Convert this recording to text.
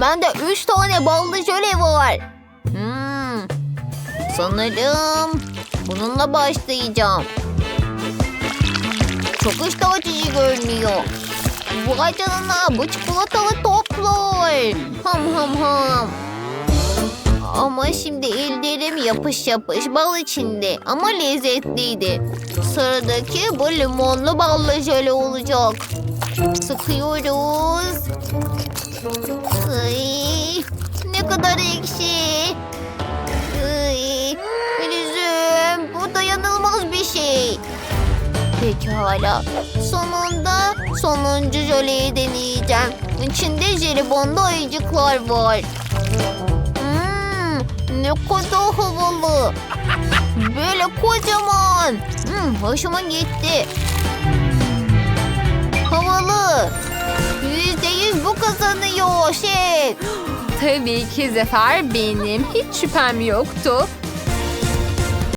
Bende üç tane ballı jöle var. Hmm, sanırım bununla başlayacağım. Çok iştah açıcı görünüyor. Vay canına bu çikolatalı toplar. Ham ham ham. Ama şimdi ellerim yapış yapış bal içinde ama lezzetliydi. Sıradaki bu limonlu ballı jöle olacak. Sıkıyoruz. Ay, ne kadar ekşi. Ay, Filizim bu dayanılmaz bir şey. Pekala. Sonunda sonuncu jöleyi deneyeceğim. İçinde jelibonlu ayıcıklar var. Hmm, ne kadar havalı. Böyle kocaman. Hmm, hoşuma gitti. Tabii ki Zafer benim. Hiç şüphem yoktu.